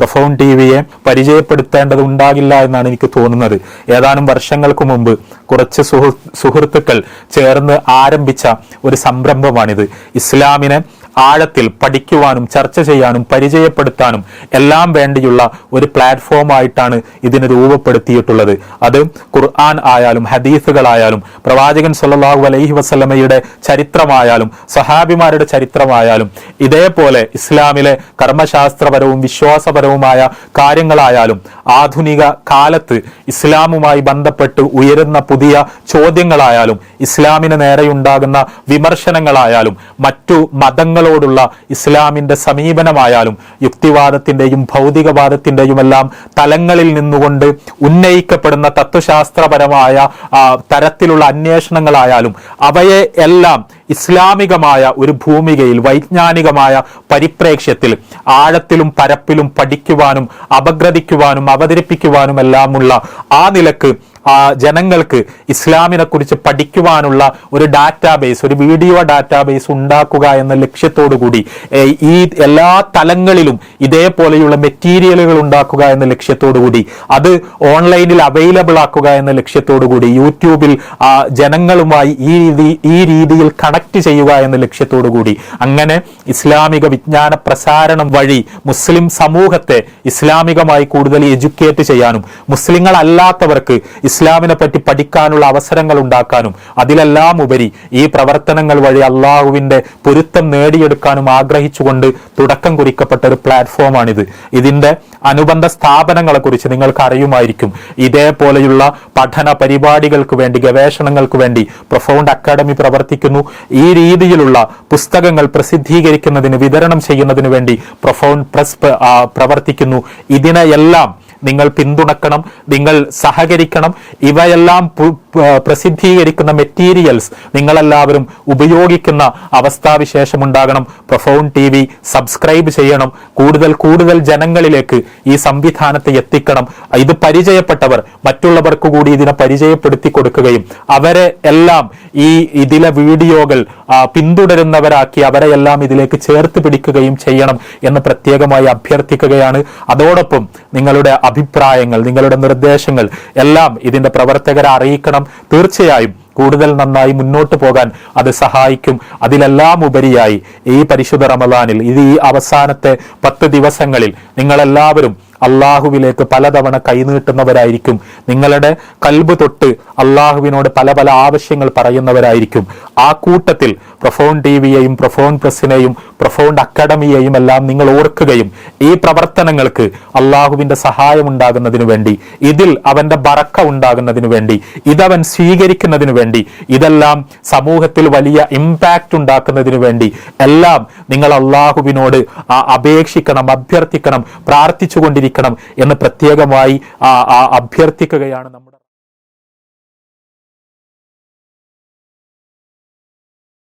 Profound T വിയെ പരിചയപ്പെടുത്തേണ്ടത് ഉണ്ടാകില്ല എന്നാണ് എനിക്ക് തോന്നുന്നത്. ഏതാനും വർഷങ്ങൾക്ക് മുമ്പ് കുറച്ച് സുഹൃ സുഹൃത്തുക്കൾ ചേർന്ന് ആരംഭിച്ച ഒരു സംരംഭമാണിത്. ഇസ്ലാമിനെ ആഴത്തിൽ പഠിക്കുവാനും ചർച്ച ചെയ്യാനും പരിചയപ്പെടുത്താനും എല്ലാം വേണ്ടിയുള്ള ഒരു പ്ലാറ്റ്ഫോമായിട്ടാണ് ഇതിന് രൂപപ്പെടുത്തിയിട്ടുള്ളത്. അത് ഖുർആൻ ആയാലും ഹദീസുകളായാലും പ്രവാചകൻ സല്ലാഹു അലൈഹി വസ്ലമയുടെ ചരിത്രമായാലും സഹാബിമാരുടെ ചരിത്രമായാലും ഇതേപോലെ ഇസ്ലാമിലെ കർമ്മശാസ്ത്രപരവും വിശ്വാസപരവുമായ കാര്യങ്ങളായാലും ആധുനിക കാലത്ത് ഇസ്ലാമുമായി ബന്ധപ്പെട്ട് ഉയരുന്ന പുതിയ ചോദ്യങ്ങളായാലും ഇസ്ലാമിന് നേരെയുണ്ടാകുന്ന വിമർശനങ്ങളായാലും മറ്റു മതങ്ങളോടുള്ള ഇസ്ലാമിന്റെ സമീപനമായാലും യുക്തിവാദത്തിന്റെയും ഭൗതികവാദത്തിന്റെയും എല്ലാം തലങ്ങളിൽ നിന്നുകൊണ്ട് ഉന്നയിക്കപ്പെടുന്ന തത്വശാസ്ത്രപരമായ തരത്തിലുള്ള അന്വേഷണങ്ങളായാലും അവയെ എല്ലാം ഇസ്ലാമികമായ ഒരു ഭൂമികയിൽ വൈജ്ഞാനികമായ പരിപ്രേക്ഷ്യത്തിൽ ആഴത്തിലും പരപ്പിലും പഠിക്കുവാനും അപഗ്രഥിക്കുവാനും അവതരിപ്പിക്കുവാനും എല്ലാമുള്ള ആ നിലയ്ക്ക് ജനങ്ങൾക്ക് ഇസ്ലാമിനെ കുറിച്ച് പഠിക്കുവാനുള്ള ഒരു ഡാറ്റാബേസ് ഒരു വീഡിയോ ഡാറ്റാബേസ് ഉണ്ടാക്കുക എന്ന ലക്ഷ്യത്തോടു കൂടി ഈ എല്ലാ തലങ്ങളിലും ഇതേപോലെയുള്ള മെറ്റീരിയലുകൾ ഉണ്ടാക്കുക എന്ന ലക്ഷ്യത്തോടു കൂടി അത് ഓൺലൈനിൽ അവൈലബിൾ ആക്കുക എന്ന ലക്ഷ്യത്തോടു കൂടി യൂട്യൂബിൽ ജനങ്ങളുമായി ഈ രീതി ഈ രീതിയിൽ കണക്ട് ചെയ്യുക എന്ന ലക്ഷ്യത്തോടു കൂടി അങ്ങനെ ഇസ്ലാമിക വിജ്ഞാന പ്രസാരണം വഴി മുസ്ലിം സമൂഹത്തെ ഇസ്ലാമികമായി കൂടുതൽ എഡ്യൂക്കേറ്റ് ചെയ്യാനും മുസ്ലിങ്ങൾ അല്ലാത്തവർക്ക് ഇസ്ലാമിനെ പറ്റി പഠിക്കാനുള്ള അവസരങ്ങൾ ഉണ്ടാക്കാനും അതിലെല്ലാം ഉപരി ഈ പ്രവർത്തനങ്ങൾ വഴി അള്ളാഹുവിന്റെ പൊരുത്തം നേടിയെടുക്കാനും ആഗ്രഹിച്ചുകൊണ്ട് തുടക്കം കുറിക്കപ്പെട്ട ഒരു പ്ലാറ്റ്ഫോമാണിത്. ഇതിന്റെ അനുബന്ധ സ്ഥാപനങ്ങളെ കുറിച്ച് നിങ്ങൾക്ക് അറിയുമായിരിക്കും ഇതേപോലെയുള്ള പഠന പരിപാടികൾക്ക് വേണ്ടി ഗവേഷണങ്ങൾക്ക് വേണ്ടി പ്രൊഫൗണ്ട് അക്കാദമി പ്രവർത്തിക്കുന്നു. ഈ രീതിയിലുള്ള പുസ്തകങ്ങൾ പ്രസിദ്ധീകരിക്കുന്നതിന് വിതരണം ചെയ്യുന്നതിന് വേണ്ടി പ്രൊഫൗണ്ട് പ്രസ് പ്രവർത്തിക്കുന്നു. ഇതിനെയെല്ലാം നിങ്ങൾ പിന്തുണക്കണം നിങ്ങൾ സഹകരിക്കണം. ഇവയെല്ലാം പ്രസിദ്ധീകരിക്കുന്ന മെറ്റീരിയൽസ് നിങ്ങളെല്ലാവരും ഉപയോഗിക്കുന്ന അവസ്ഥാവിശേഷം ഉണ്ടാകണം പ്രൊഫൗൺ ടി വി സബ്സ്ക്രൈബ് ചെയ്യണം. കൂടുതൽ കൂടുതൽ ജനങ്ങളിലേക്ക് ഈ സംവിധാനത്തെ എത്തിക്കണം. ഇത് പരിചയപ്പെട്ടവർ മറ്റുള്ളവർക്ക് കൂടി ഇതിനെ പരിചയപ്പെടുത്തി കൊടുക്കുകയും അവരെ എല്ലാം ഈ ഇതിലെ വീഡിയോകൾ പിന്തുടരുന്നവരാക്കി അവരെ എല്ലാം ഇതിലേക്ക് ചേർത്ത് പിടിക്കുകയും ചെയ്യണം എന്ന് പ്രത്യേകമായി അഭ്യർത്ഥിക്കുകയാണ്. അതോടൊപ്പം നിങ്ങളുടെ അഭിപ്രായങ്ങൾ നിങ്ങളുടെ നിർദ്ദേശങ്ങൾ എല്ലാം ഇതിന്റെ പ്രവർത്തകരെ അറിയിക്കണം. തീർച്ചയായും കൂടുതൽ നന്നായി മുന്നോട്ട് പോകാൻ അത് സഹായിക്കും. അതിലെല്ലാം ഉപരിയായി ഈ പരിശുദ്ധ റമദാനിൽ ഇത് ഈ അവസാനത്തെ പത്ത് ദിവസങ്ങളിൽ നിങ്ങളെല്ലാവരും അള്ളാഹുവിലേക്ക് പലതവണ കൈനീട്ടുന്നവരായിരിക്കും. നിങ്ങളുടെ കൽബ് തൊട്ട് അള്ളാഹുവിനോട് പല പല ആവശ്യങ്ങൾ പറയുന്നവരായിരിക്കും. ആ കൂട്ടത്തിൽ പ്രൊഫോൺ ടി വിയെയും പ്രൊഫോൺ പ്രസിനെയും പ്രൊഫോൺ അക്കാഡമിയെയും എല്ലാം നിങ്ങൾ ഓർക്കുകയും ഈ പ്രവർത്തനങ്ങൾക്ക് അള്ളാഹുവിന്റെ സഹായം ഉണ്ടാകുന്നതിനു വേണ്ടി ഇതിൽ അവന്റെ ബറക്ക ഉണ്ടാകുന്നതിനു വേണ്ടി ഇതവൻ സ്വീകരിക്കുന്നതിനു വേണ്ടി ഇതെല്ലാം സമൂഹത്തിൽ വലിയ ഇമ്പാക്റ്റ് ഉണ്ടാക്കുന്നതിനു വേണ്ടി എല്ലാം നിങ്ങൾ അള്ളാഹുവിനോട് അപേക്ഷിക്കണം അഭ്യർത്ഥിക്കണം പ്രാർത്ഥിച്ചുകൊണ്ടിരിക്കണം. എന്ന് പ്രത്യേകമായി അഭ്യർത്ഥിക്കുകയാണ് നമ്മുടെ